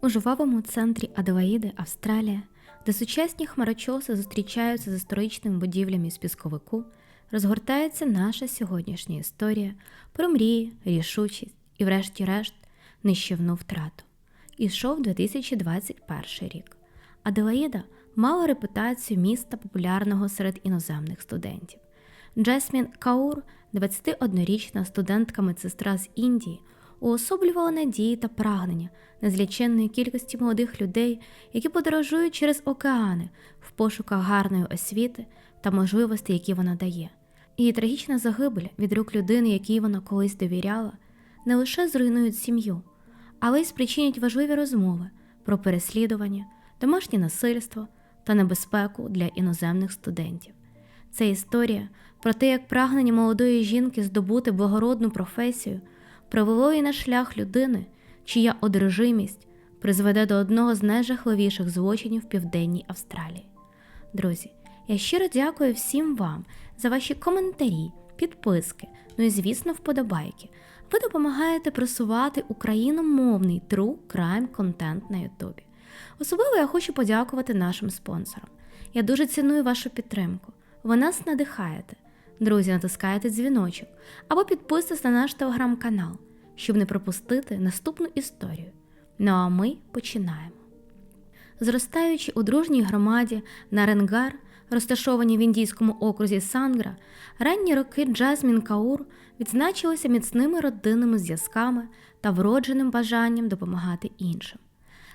У жвавому центрі Аделаїди, Австралія, де сучасні хмарочоси зустрічаються з історичними будівлями з пісковику, розгортається наша сьогоднішня історія про мрії, рішучість і, врешті-решт, нищівну втрату. Ішов 2021 рік. Аделаїда мала репутацію міста популярного серед іноземних студентів. Джесмін Каур, 21-річна студентка медсестра з Індії, уособлювала надії та прагнення незліченної кількості молодих людей, які подорожують через океани в пошуках гарної освіти та можливостей, які вона дає. Її трагічна загибель від рук людини, якій вона колись довіряла, не лише зруйнують сім'ю, але й спричинять важливі розмови про переслідування, домашнє насильство та небезпеку для іноземних студентів. Це історія про те, як прагнення молодої жінки здобути благородну професію привело її на шлях людини, чия одержимість призведе до одного з найжахливіших злочинів в південній Австралії. Друзі, я щиро дякую всім вам за ваші коментарі, підписки, ну і, звісно, вподобайки. Ви допомагаєте просувати україномовний true crime контент на Ютубі. Особливо я хочу подякувати нашим спонсорам. Я дуже ціную вашу підтримку. Ви нас надихаєте. Друзі, натискайте дзвіночок або підписуйтесь на наш телеграм-канал, щоб не пропустити наступну історію. Ну а ми починаємо. Зростаючи у дружній громаді Наренгар, розташованій в індійському окрузі Сангра, ранні роки Джазмін Каур відзначилися міцними родинними зв'язками та вродженим бажанням допомагати іншим.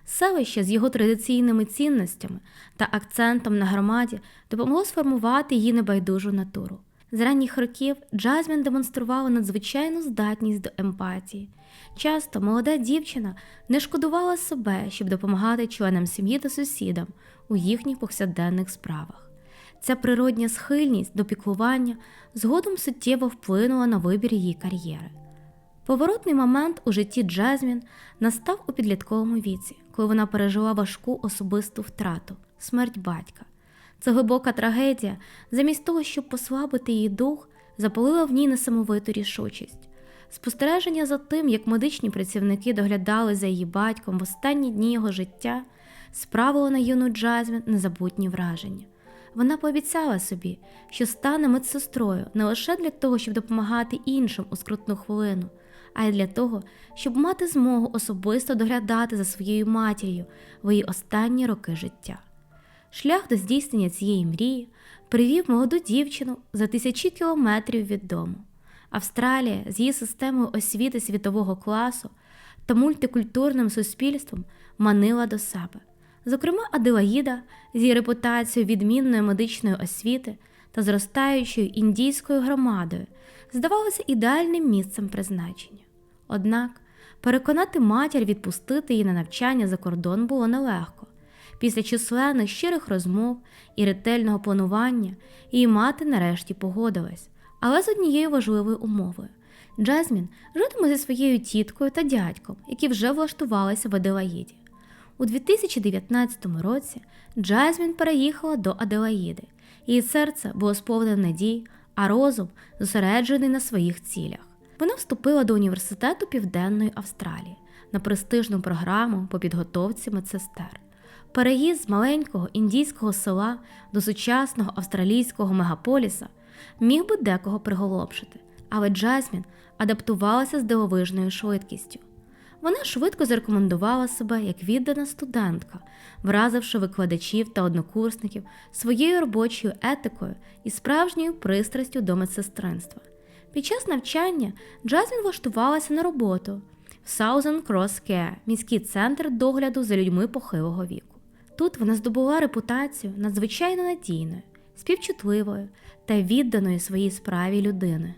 Селище з його традиційними цінностями та акцентом на громаді допомогло сформувати її небайдужу натуру. З ранніх років Джазмін демонструвала надзвичайну здатність до емпатії. Часто молода дівчина не шкодувала себе, щоб допомагати членам сім'ї та сусідам у їхніх повсякденних справах. Ця природня схильність до піклування згодом суттєво вплинула на вибір її кар'єри. Поворотний момент у житті Джазмін настав у підлітковому віці, коли вона пережила важку особисту втрату смерть батька. Це глибока трагедія, замість того, щоб послабити її дух, запалила в ній несамовиту рішучість. Спостереження за тим, як медичні працівники доглядали за її батьком в останні дні його життя, справило на юну Джазмін незабутні враження. Вона пообіцяла собі, що стане медсестрою не лише для того, щоб допомагати іншим у скрутну хвилину, а й для того, щоб мати змогу особисто доглядати за своєю матір'ю в її останні роки життя. Шлях до здійснення цієї мрії привів молоду дівчину за тисячі кілометрів від дому. Австралія з її системою освіти світового класу та мультикультурним суспільством манила до себе. Зокрема, Аделаїда з її репутацією відмінної медичної освіти та зростаючою індійською громадою здавалося ідеальним місцем призначення. Однак переконати матір відпустити її на навчання за кордон було нелегко. Після численних щирих розмов і ретельного планування її мати нарешті погодилась, але з однією важливою умовою. Джазмін житиме зі своєю тіткою та дядьком, які вже влаштувалися в Аделаїді. У 2019 році Джазмін переїхала до Аделаїди, її серце було сповнене надій, а розум зосереджений на своїх цілях. Вона вступила до університету Південної Австралії на престижну програму по підготовці медсестер. Переїзд з маленького індійського села до сучасного австралійського мегаполіса міг би декого приголомшити, але Джазмін адаптувалася з дивовижною швидкістю. Вона швидко зарекомендувала себе як віддана студентка, вразивши викладачів та однокурсників своєю робочою етикою і справжньою пристрастю до медсестринства. Під час навчання Джазмін влаштувалася на роботу в Southern Cross Care, міський центр догляду за людьми похилого віку. Тут вона здобула репутацію надзвичайно надійною, співчутливою та відданою своїй справі людини.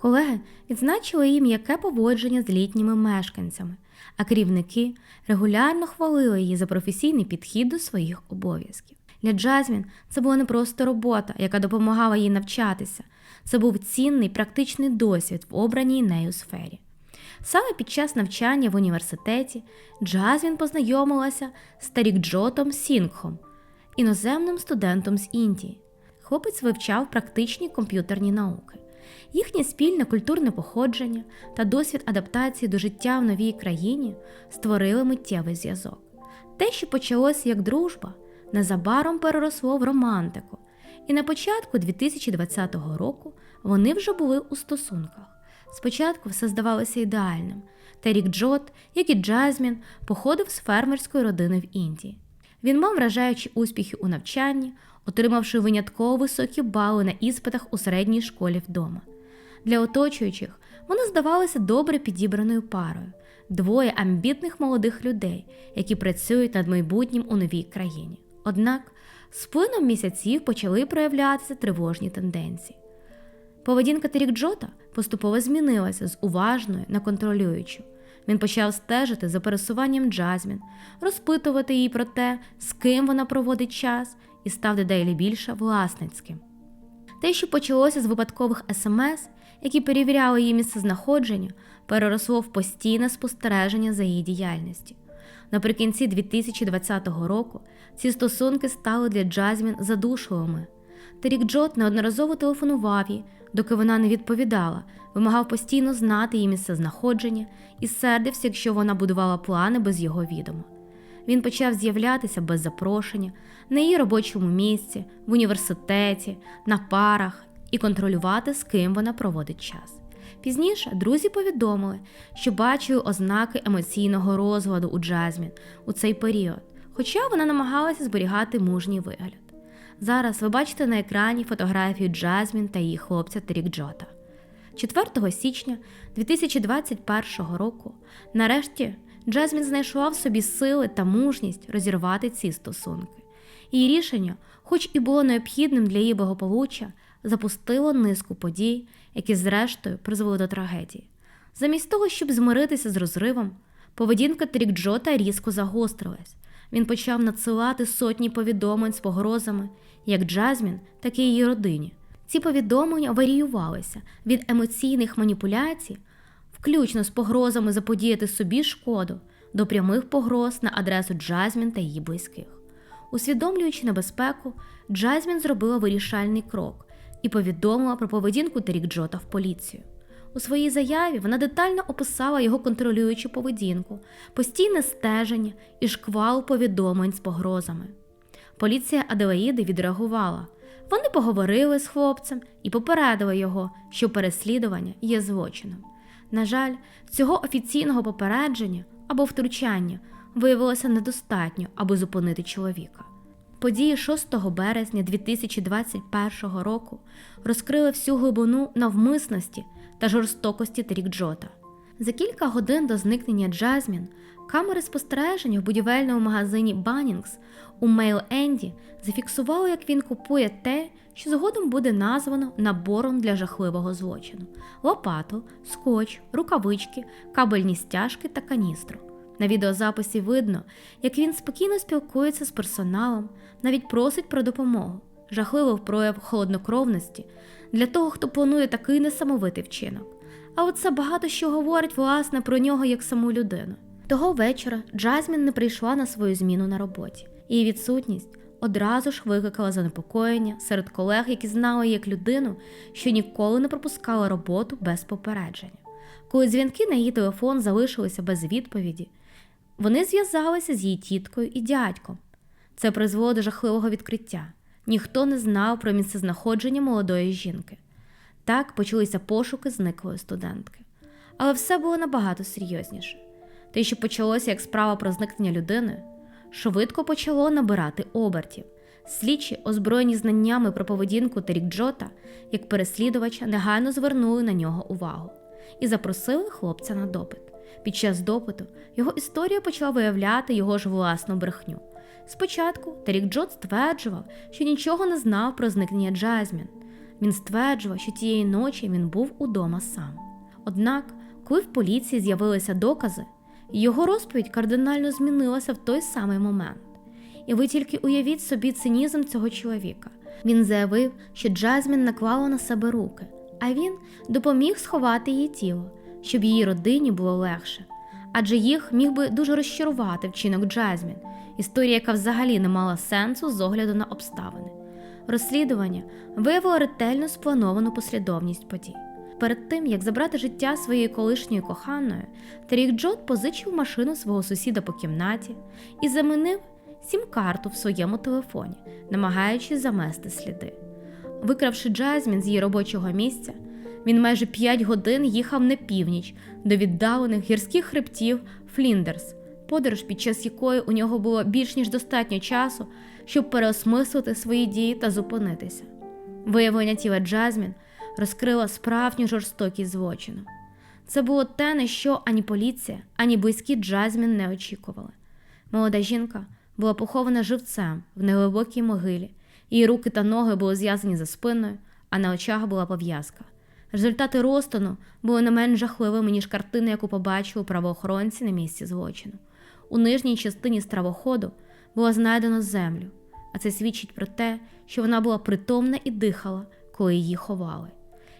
Колеги відзначили їй м'яке поводження з літніми мешканцями, а керівники регулярно хвалили її за професійний підхід до своїх обов'язків. Для Джазмін це була не просто робота, яка допомагала їй навчатися, це був цінний практичний досвід в обраній нею сфері. Саме під час навчання в університеті Джазмін познайомилася з Тарікджотом Сінгхом, іноземним студентом з Індії. Хлопець вивчав практичні комп'ютерні науки. Їхнє спільне культурне походження та досвід адаптації до життя в новій країні створили миттєвий зв'язок. Те, що почалося як дружба, незабаром переросло в романтику, і на початку 2020 року вони вже були у стосунках. Спочатку все здавалося ідеальним. Терік Джот, як і Джазмін, походив з фермерської родини в Індії. Він мав вражаючі успіхи у навчанні, отримавши винятково високі бали на іспитах у середній школі вдома. Для оточуючих вони здавалися добре підібраною парою, двоє амбітних молодих людей, які працюють над майбутнім у новій країні. Однак з плином місяців почали проявлятися тривожні тенденції. Поведінка Терік Джота поступово змінилася з уважної на контролюючу. Він почав стежити за пересуванням Джазмін, розпитувати її про те, з ким вона проводить час, і став дедалі більше власницьким. Те, що почалося з випадкових смс, які перевіряли її місцезнаходження, переросло в постійне спостереження за її діяльністю. Наприкінці 2020 року ці стосунки стали для Джазмін задушливими. Терік Джот неодноразово телефонував їй, доки вона не відповідала, вимагав постійно знати її місцезнаходження і сердився, якщо вона будувала плани без його відома. Він почав з'являтися без запрошення на її робочому місці, в університеті, на парах і контролювати, з ким вона проводить час. Пізніше друзі повідомили, що бачили ознаки емоційного розладу у Джазмін у цей період, хоча вона намагалася зберігати мужній вигляд. Зараз ви бачите на екрані фотографію Джазмін та її хлопця Терік Джота. 4 січня 2021 року, нарешті, Джазмін знайшла в собі сили та мужність розірвати ці стосунки. Її рішення, хоч і було необхідним для її благополуччя, запустило низку подій, які, зрештою, призвели до трагедії. Замість того, щоб змиритися з розривом, поведінка Трік Джота різко загострилась. Він почав надсилати сотні повідомлень з погрозами, як Джазмін, так і її родині. Ці повідомлення варіювалися від емоційних маніпуляцій, включно з погрозами заподіяти собі шкоду, до прямих погроз на адресу Джазмін та її близьких. Усвідомлюючи небезпеку, Джазмін зробила вирішальний крок і повідомила про поведінку Терік Джота в поліцію. У своїй заяві вона детально описала його контролюючу поведінку, постійне стеження і шквал повідомлень з погрозами. Поліція Аделаїди відреагувала. Вони поговорили з хлопцем і попередили його, що переслідування є злочином. На жаль, цього офіційного попередження або втручання виявилося недостатньо, аби зупинити чоловіка. Події 6 березня 2021 року розкрили всю глибину навмисності та жорстокості Терік Джота. За кілька годин до зникнення Джазмін камери спостереження в будівельному магазині Баннінгс у Мейл Енді зафіксували, як він купує те, що згодом буде названо набором для жахливого злочину: лопату, скотч, рукавички, кабельні стяжки та каністру. На відеозаписі видно, як він спокійно спілкується з персоналом, навіть просить про допомогу, жахливо прояв холоднокровності для того, хто планує такий несамовитий вчинок. А от це багато що говорить власне про нього як саму людину. Того вечора Джазмін не прийшла на свою зміну на роботі. Її відсутність одразу ж викликала занепокоєння серед колег, які знали як людину, що ніколи не пропускала роботу без попередження. Коли дзвінки на її телефон залишилися без відповіді, вони зв'язалися з її тіткою і дядьком. Це призвело до жахливого відкриття. Ніхто не знав про місцезнаходження молодої жінки. Так почалися пошуки зниклої студентки. Але все було набагато серйозніше. Те, що почалося як справа про зникнення людини, швидко почало набирати обертів. Слідчі, озброєні знаннями про поведінку Терік Джота, як переслідувача, негайно звернули на нього увагу і запросили хлопця на допит. Під час допиту його історія почала виявляти його ж власну брехню. Спочатку Терік Джот стверджував, що нічого не знав про зникнення Джазмін. Він стверджував, що тієї ночі він був удома сам. Однак, коли в поліції з'явилися докази, його розповідь кардинально змінилася в той самий момент. І ви тільки уявіть собі цинізм цього чоловіка. Він заявив, що Джазмін наклала на себе руки, а він допоміг сховати її тіло, щоб її родині було легше. Адже їх міг би дуже розчарувати вчинок Джазмін, історія, яка взагалі не мала сенсу з огляду на обставини. Розслідування виявило ретельно сплановану послідовність подій. Перед тим, як забрати життя своєї колишньої коханої, Тарік Джот позичив машину свого сусіда по кімнаті і замінив сім-карту в своєму телефоні, намагаючись замести сліди. Викравши Джазмін з її робочого місця, він майже 5 годин їхав на північ до віддалених гірських хребтів Фліндерс, подорож, під час якої у нього було більш ніж достатньо часу, щоб переосмислити свої дії та зупинитися. Виявлення тіла Джазмін розкрило справжню жорстокість злочину. Це було те, на що ані поліція, ані близькі Джазмін не очікували. Молода жінка була похована живцем в неглибокій могилі, її руки та ноги були зв'язані за спиною, а на очах була пов'язка. Результати розтину були не менш жахливими, ніж картина, яку побачили правоохоронці на місці злочину. У нижній частині стравоходу було знайдено землю, а це свідчить про те, що вона була притомна і дихала, коли її ховали.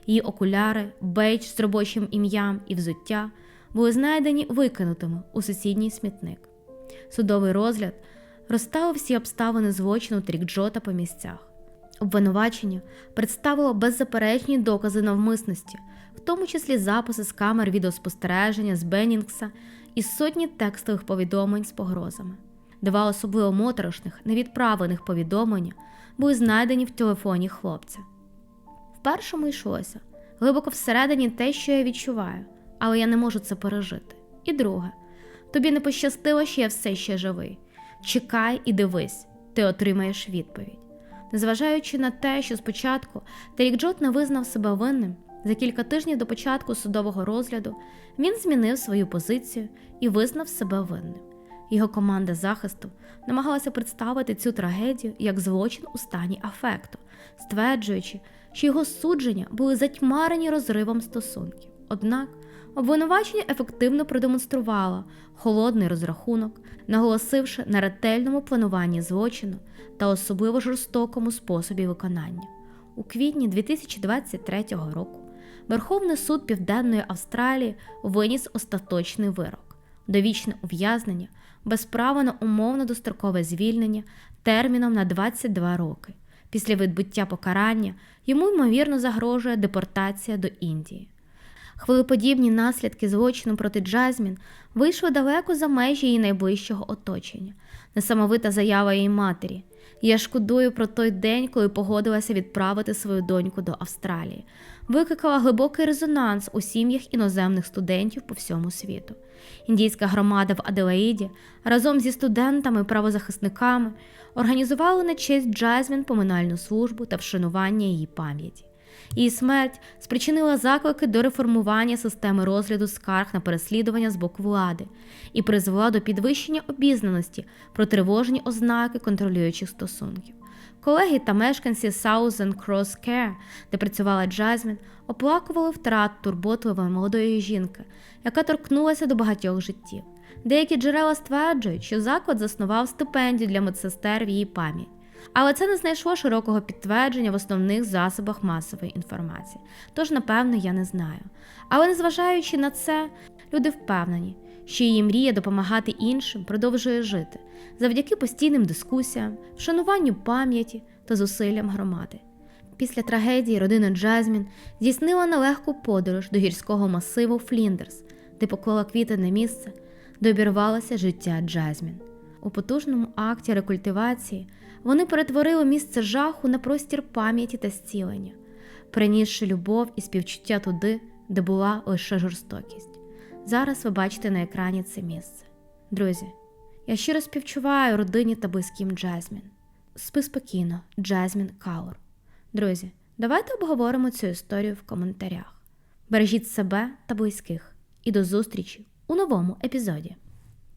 Її окуляри, бейдж з робочим ім'ям і взуття були знайдені викинутими у сусідній смітник. Судовий розгляд розставив всі обставини злочину Трікджота по місцях. Обвинувачення представило беззаперечні докази навмисності, в тому числі записи з камер відеоспостереження з Беннінгса і сотні текстових повідомлень з погрозами. Два особливо моторошних, невідправлених повідомлення були знайдені в телефоні хлопця. В першому йшлося глибоко всередині те, що я відчуваю, але я не можу це пережити. І друге, тобі не пощастило, що я все ще живий. Чекай і дивись, ти отримаєш відповідь. Незважаючи на те, що спочатку Терік Джот не визнав себе винним, за кілька тижнів до початку судового розгляду він змінив свою позицію і визнав себе винним. Його команда захисту намагалася представити цю трагедію як злочин у стані афекту, стверджуючи, що його судження були затьмарені розривом стосунків. Однак обвинувачення ефективно продемонструвало холодний розрахунок, наголосивши на ретельному плануванні злочину та особливо жорстокому способі виконання. У квітні 2023 року Верховний суд Південної Австралії виніс остаточний вирок, довічне ув'язнення без права на умовно дострокове звільнення терміном на 22 роки. Після відбуття покарання йому ймовірно загрожує депортація до Індії. Хвилеподібні наслідки злочину проти Джазмін вийшли далеко за межі її найближчого оточення, несамовита заява її матері. Я шкодую про той день, коли погодилася відправити свою доньку до Австралії, викликала глибокий резонанс у сім'ях іноземних студентів по всьому світу. Індійська громада в Аделаїді разом зі студентами правозахисниками організували на честь Джазмін поминальну службу та вшанування її пам'яті. Її смерть спричинила заклики до реформування системи розгляду скарг на переслідування з боку влади і призвела до підвищення обізнаності про тривожні ознаки контролюючих стосунків. Колеги та мешканці Southern Cross Care, де працювала Джазмін, оплакували втрат турботливої молодої жінки, яка торкнулася до багатьох життів. Деякі джерела стверджують, що заклад заснував стипендію для медсестер в її пам'ять. Але це не знайшло широкого підтвердження в основних засобах масової інформації. Тож, напевно, я не знаю. Але незважаючи на це, люди впевнені, що її мрія допомагати іншим продовжує жити завдяки постійним дискусіям, вшануванню пам'яті та зусиллям громади. Після трагедії родина Джазмін здійснила нелегку подорож до гірського масиву Фліндерс, де поклала квіти на місце, де обірвалося життя Джазмін. У потужному акті рекультивації вони перетворили місце жаху на простір пам'яті та зцілення, принісши любов і співчуття туди, де була лише жорстокість. Зараз ви бачите на екрані це місце. Друзі, я щиро співчуваю родині та близьким Джазмін. Спи спокійно, Джазмін Каур. Друзі, давайте обговоримо цю історію в коментарях. Бережіть себе та близьких і до зустрічі у новому епізоді.